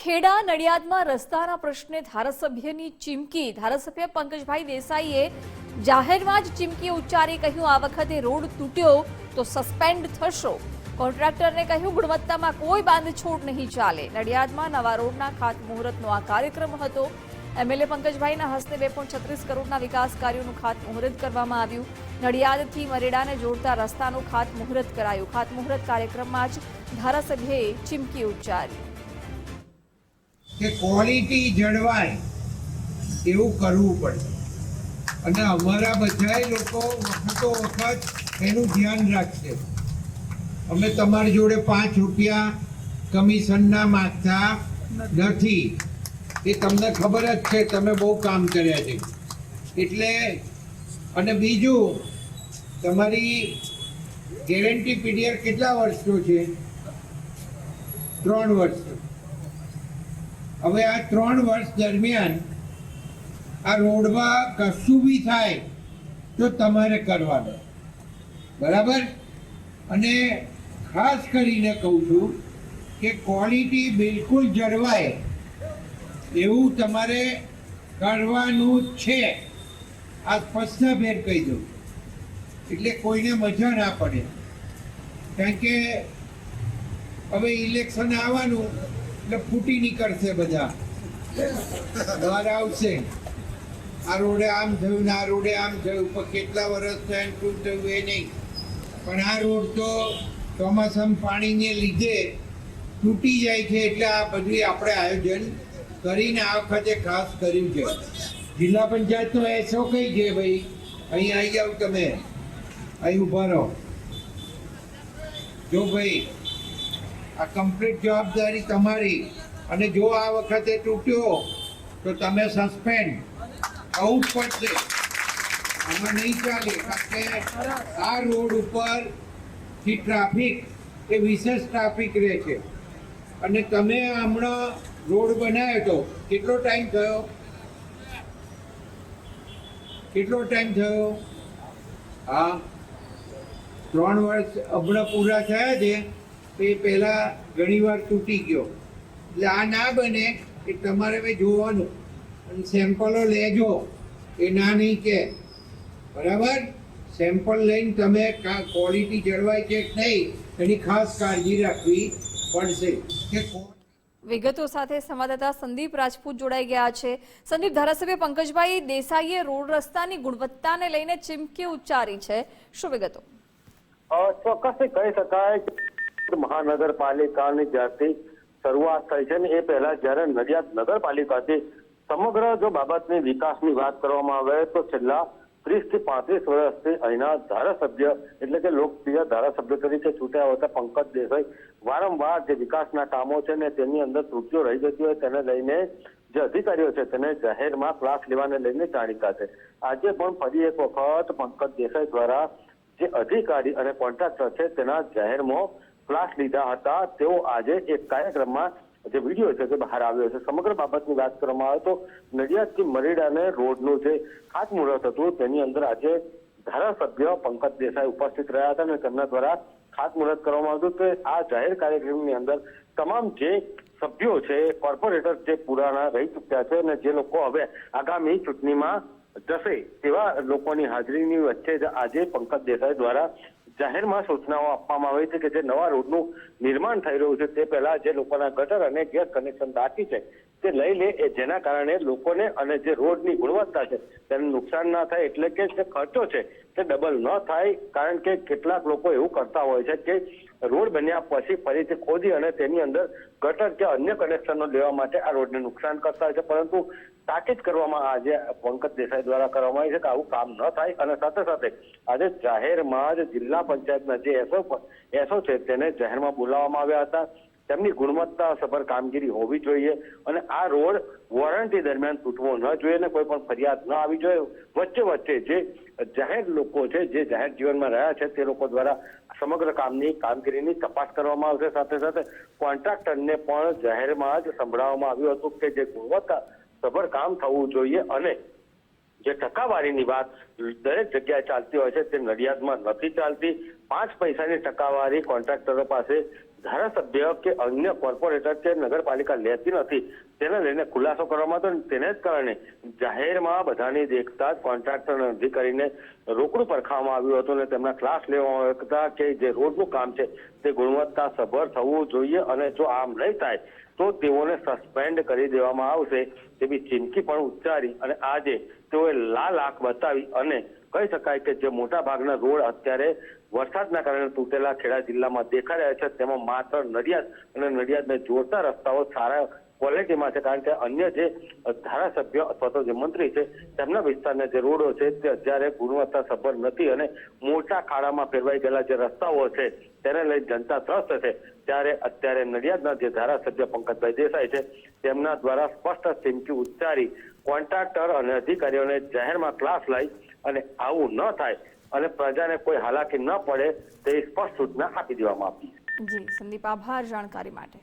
ખેડા નડિયાદમાં રસ્તાના પ્રશ્ને ધારાસભ્યની ચીમકી. ધારાસભ્ય પંકજભાઈ દેસાઈએ જાહેરમાં જ ચીમકી ઉચ્ચારી કહ્યું, આ વખતે રોડ તૂટ્યો તો સસ્પેન્ડ થશો. કોન્ટ્રાક્ટરને કહ્યું, ગુણવત્તામાં કોઈ બાંધછોડ નહીં ચાલે. નડિયાદમાં નવા રોડના ખાતમુહૂર્તનો આ કાર્યક્રમ હતો. એમએલએ પંકજભાઈના હસ્તે બે પોઈન્ટ છત્રીસ કરોડના વિકાસ કાર્યોનું ખાતમુહૂર્ત કરવામાં આવ્યું. નડિયાદથી મરેડાને જોડતા રસ્તાનું ખાતમુહૂર્ત કરાયું. ખાતમુહૂર્ત કાર્યક્રમમાં જ ધારાસભ્યએ ચીમકી ઉચ્ચારી. કે ક્વોલિટી જળવાય એવું કરવું પડે. અને અમારા બધાય લોકો વખતો વખત એનું ધ્યાન રાખશે. અમે તમારી જોડે પાંચ રૂપિયા કમિશનના માગતા નથી. એ તમને ખબર જ છે, તમે બહુ કામ કર્યા છે. એટલે, અને બીજું, તમારી ગેરંટી પીરિયડ કેટલા વર્ષનો છે? ત્રણ વર્ષનો. હવે આ ત્રણ વર્ષ દરમિયાન આ રોડમાં કશું બી થાય તો તમારે કરવાનું. બરાબર? અને ખાસ કરીને કહું છું કે ક્વોલિટી બિલકુલ જળવાય એવું તમારે કરવાનું છે. આ સ્પષ્ટભેર કહી દઉં. એટલે કોઈને મજા ના પડે. કારણ કે હવે ઇલેક્શન આવવાનું એટલે ફૂટી નીકળશે બધા. બહાર આવશે. આ રોડે આમ થયું ને આ રોડે આમ થયું. પણ કેટલા વર્ષ થયા શું થયું એ નહીં. પણ આ રોડ તો ચોમાસામાં પાણીને લીધે તૂટી જાય છે એટલે આ બધું આપણે આયોજન કરીને આ વખતે ખાસ કર્યું છે. જિલ્લા પંચાયતનો એસો કઈ છે ભાઈ? અહીં આવી જાઓ તમે. અહીં ઊભા રહો. જો ભાઈ આ કમ્પ્લીટ જવાબદારી તમારી. અને જો આ વખતે તૂટ્યો તો તમે સસ્પેન્ડ આવું જ પડશે. આમાં નહીં ચાલે, કારણ કે આ રોડ ઉપરથી ટ્રાફિક એ વિશેષ ટ્રાફિક રહે છે. અને તમે હમણાં રોડ બનાવ્યો તો કેટલો ટાઈમ થયો? કેટલો ટાઈમ થયો? હા. ત્રણ વર્ષ હમણાં પૂરા થયા છે? તો એ પહેલા ઘણીવાર તૂટી ગયો. એટલે આ ના બને એ તમારે હવે જોવાનું. અને સેમ્પલો લેજો. એ ના નહીં કે. બરાબર? સેમ્પલ લઈને તમે ક્વોલિટી જળવાય છે કે નહીં એની ખાસ કાળજી રાખવી પડશે. કે વિગતો સાથે સંવાદદાતા સંદીપ રાજપૂત જોડાઈ ગયા છે. સંદીપ ધારાસભ્ય પંકજભાઈ દેસાઈએ રોડ રસ્તાની ગુણવત્તાને લઈને ચીમકી ઉચ્ચારી છે. શું વિગતો? ચોક્કસ કહી શકાય મહાનગરપાલિકાની જ્યારથી શરૂઆત થઈ છે ને એ પહેલા જ્યારે નડિયાદ નગરપાલિકાથી સમગ્ર જો બાબતની વિકાસની વાત કરવામાં આવે તો છેલ્લા ત્રીસથી પાંત્રીસ વર્ષથી અહીંના ધારાસભ્ય એટલે કે લોકપ્રિય ધારાસભ્ય તરીકે ચૂંટાયા હતા પંકજ દેસાઈ વારંવાર જે વિકાસના કામો છે ને તેની અંદર ત્રુટીઓ રહી જતી હોય તેને લઈને જે અધિકારીઓ છે તેને જાહેરમાં ક્લાસ લેવાને લઈને જાણીતા છે આજે પણ ફરી એક વખત પંકજ દેસાઈ દ્વારા જે અધિકારી અને કોન્ટ્રાક્ટર છે તેના જાહેરમાં ક્લાસ લીધા હતા. તેઓ આજે એક કાર્યક્રમમાં જે વીડિયો છે તે બહાર આવ્યો છે. સમગ્ર બાબતની વાત કરવામાં આવે તો નડિયાદથી મરેડાને રોડનું જે ખાતમુહૂર્ત હતું, તેની અંદર આજે ધારાસભ્ય પંકજ દેસાઈ ઉપસ્થિત રહ્યા હતા અને તેમના દ્વારા ખાતમુહૂર્ત કરવામાં આવ્યું કે આ જાહેર કાર્યક્રમની અંદર તમામ જે સભ્યો છે, કોર્પોરેટર જે પુરાણા રહી ચૂક્યા છે અને જે લોકો હવે આગામી ચૂંટણીમાં જશે, તેવા લોકોની હાજરીની વચ્ચે આજે પંકજ દેસાઈ દ્વારા જાહેરમાં સૂચનાઓ આપવામાં આવી છે કે જે નવા રોડનું નિર્માણ થઈ રહ્યું છે, તે પહેલા જે લોકોના ગટર અને ગેસ કનેક્શન બાકી છે, તે લઈ લે જેના કારણે લોકોને અને જે રોડની ગુણવત્તા છે, તેને નુકસાન ના થાય એટલે કે જે ખર્ચો છે, તે ડબલ ન થાય, કારણ કે કેટલાક લોકો એવું કરતા હોય છે કે રોડ બન્યા પછી ફરીથી ખોદી અને તેની અંદર ગટર કે અન્ય કનેક્શનો લેવા માટે આ રોડને નુકસાન કરતા હોય છે. પરંતુ તાકીદ કરવામાં આજે પંકજ દેસાઈ દ્વારા કરવામાં આવી છે કે આવું કામ ન થાય અને સાથે સાથે આજે જાહેરમાં જ જિલ્લા પંચાયતના જે એસો એસો છે તેને જાહેરમાં બોલાવવામાં આવ્યા હતા. તેમની ગુણવત્તા સભર કામગીરી હોવી જોઈએ અને આ રોડ વોરંટી દરમિયાન તૂટવો ન જોઈએ અને કોઈ પણ ફરિયાદ ન આવી જોઈએ. વચ્ચે વચ્ચે જે જાહેર લોકો છે, જે જાહેર જીવનમાં રહ્યા છે, તે લોકો દ્વારા સમગ્ર કામની કામગીરીની તપાસ કરવામાં આવશે. સાથે સાથે કોન્ટ્રાક્ટરને પણ જાહેરમાં જ સંભળાવવામાં આવ્યું હતું કે જે ગુણવત્તા કામ થવું જોઈએ અને જે ટકાવારીની વાત દરેક જગ્યાએ ચાલતી હોય છે તે નડિયાદમાં નથી ચાલતી. પાંચ પૈસાની ટકાવારી કોન્ટ્રાક્ટરો પાસે ધારાસભ્ય કે અન્ય કોર્પોરેટર કે નગરપાલિકા લેતી નથી, તેને લઈને ખુલાસો કરવામાં તો તેને જ કારણે જાહેરમાં બધાની દેખતા જ કોન્ટ્રાક્ટર અને કરીને રોકડું પરખાવવામાં આવ્યું હતું અને તેમના ક્લાસ લેવામાં આવ્યા કે જે રોડનું કામ છે તે ગુણવત્તા સભર થવું જોઈએ અને જો આમ નહીં થાય, તો તેઓને સસ્પેન્ડ કરી દેવામાં આવશે તેવી ચીમકી પણ ઉચ્ચારી અને આજે તેઓએ લાલ આંખ બતાવી અને કહી શકાય કે જે મોટા ભાગના રોડ અત્યારે વરસાદના કારણે તૂટેલા ખેડા જિલ્લામાં દેખાઈ રહ્યા છે. તેમાં માત્ર નડિયાદ અને નડિયાદને જોડતા રસ્તાઓ સારા ક્વોલિટીમાં છે. કારણ કે અન્ય જે ધારાસભ્ય અથવા તો જે મંત્રી છે, તેમના વિસ્તારના જે રોડો છે તે અત્યારે ગુણવત્તા સભર નથી અને મોટા ખાડામાં ફેરવાઈ ગયેલા જે રસ્તાઓ છે તેને લઈ જનતા ત્રસ્ત છે. ત્યારે અત્યારે નડિયાદના જે ધારાસભ્ય પંકજભાઈ દેસાઈ છે, તેમના દ્વારા સ્પષ્ટ ચીમકી ઉચ્ચારી કોન્ટ્રાક્ટર અને અધિકારીઓને જાહેરમાં ક્લાસ લઈ અને આવું ન થાય અને પ્રજાને કોઈ હાલાકી ન પડે તેવી સ્પષ્ટ સૂચના આપી દેવામાં આવી જી, સંદીપ, આભાર જાણકારી માટે.